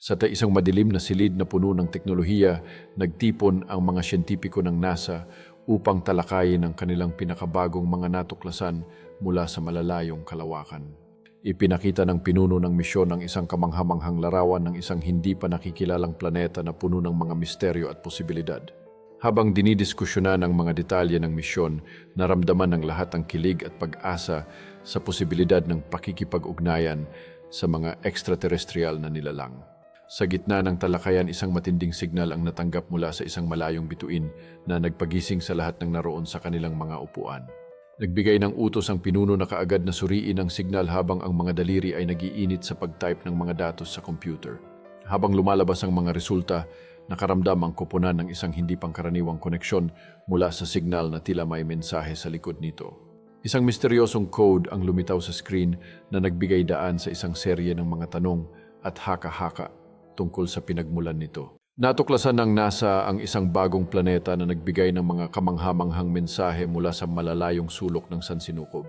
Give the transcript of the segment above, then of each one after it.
Sa isang madilim na silid na puno ng teknolohiya, nagtipon ang mga siyentipiko ng NASA upang talakayin ang kanilang pinakabagong mga natuklasan mula sa malalayong kalawakan. Ipinakita ng pinuno ng misyon ang isang kamanghamanghang larawan ng isang hindi pa nakikilalang planeta na puno ng mga misteryo at posibilidad. Habang dinidiskusyonan ang mga detalye ng misyon, naramdaman ng lahat ang kilig at pag-asa sa posibilidad ng pakikipag-ugnayan sa mga extraterrestrial na nilalang. Sa gitna ng talakayan, isang matinding signal ang natanggap mula sa isang malayong bituin na nagpagising sa lahat ng naroon sa kanilang mga upuan. Nagbigay ng utos ang pinuno na kaagad na suriin ang signal habang ang mga daliri ay nagiinit sa pag-type ng mga datos sa computer. Habang lumalabas ang mga resulta, nakaramdam ang koponan ng isang hindi pangkaraniwang koneksyon mula sa signal na tila may mensahe sa likod nito. Isang misteryosong code ang lumitaw sa screen na nagbigay daan sa isang serye ng mga tanong at haka-haka tungkol sa pinagmulan nito. Natuklasan ng NASA ang isang bagong planeta na nagbigay ng mga kamanghamanghang mensahe mula sa malalayong sulok ng Sansinukob.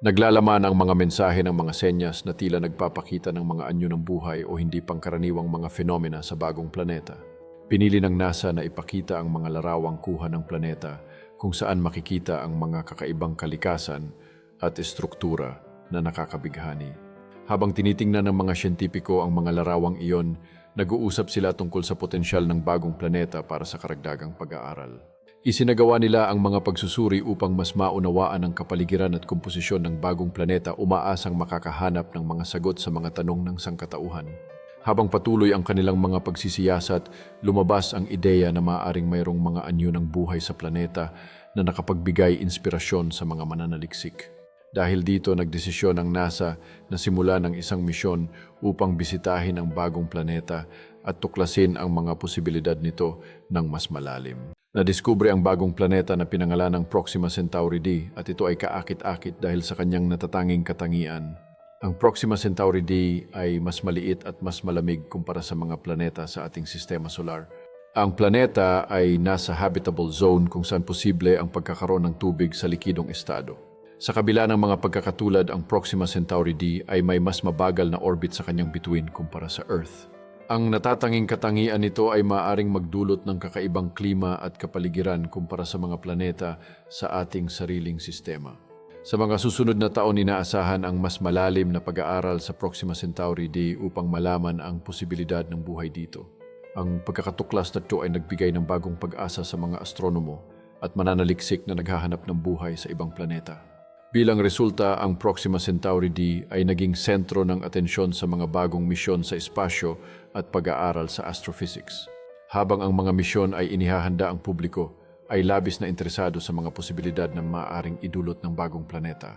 Naglalaman ang mga mensahe ng mga senyas na tila nagpapakita ng mga anyo ng buhay o hindi pangkaraniwang mga fenomena sa bagong planeta. Pinili ng NASA na ipakita ang mga larawang kuha ng planeta kung saan makikita ang mga kakaibang kalikasan at estruktura na nakakabighani. Habang tinitingnan ng mga siyentipiko ang mga larawang iyon, nag-uusap sila tungkol sa potensyal ng bagong planeta para sa karagdagang pag-aaral. Isinagawa nila ang mga pagsusuri upang mas maunawaan ang kapaligiran at komposisyon ng bagong planeta umaasang makakahanap ng mga sagot sa mga tanong ng sangkatauhan. Habang patuloy ang kanilang mga pagsisiyasat, lumabas ang ideya na maaaring mayroong mga anyo ng buhay sa planeta na nakapagbigay inspirasyon sa mga mananaliksik. Dahil dito nagdesisyon ang NASA na simula ng isang misyon upang bisitahin ang bagong planeta at tuklasin ang mga posibilidad nito ng mas malalim. Nadiskubre ang bagong planeta na pinangalan ng Proxima Centauri D at ito ay kaakit-akit dahil sa kanyang natatanging katangian. Ang Proxima Centauri D ay mas maliit at mas malamig kumpara sa mga planeta sa ating sistema solar. Ang planeta ay nasa habitable zone kung saan posible ang pagkakaroon ng tubig sa likidong estado. Sa kabila ng mga pagkakatulad, ang Proxima Centauri D ay may mas mabagal na orbit sa kanyang bituin kumpara sa Earth. Ang natatanging katangian nito ay maaaring magdulot ng kakaibang klima at kapaligiran kumpara sa mga planeta sa ating sariling sistema. Sa mga susunod na taon, inaasahan ang mas malalim na pag-aaral sa Proxima Centauri D upang malaman ang posibilidad ng buhay dito. Ang pagkakatuklas na ito ay nagbigay ng bagong pag-asa sa mga astronomo at mananaliksik na naghahanap ng buhay sa ibang planeta. Bilang resulta, ang Proxima Centauri D ay naging sentro ng atensyon sa mga bagong misyon sa espasyo at pag-aaral sa astrophysics. Habang ang mga misyon ay inihahanda ang publiko, ay labis na interesado sa mga posibilidad na maaaring idulot ng bagong planeta.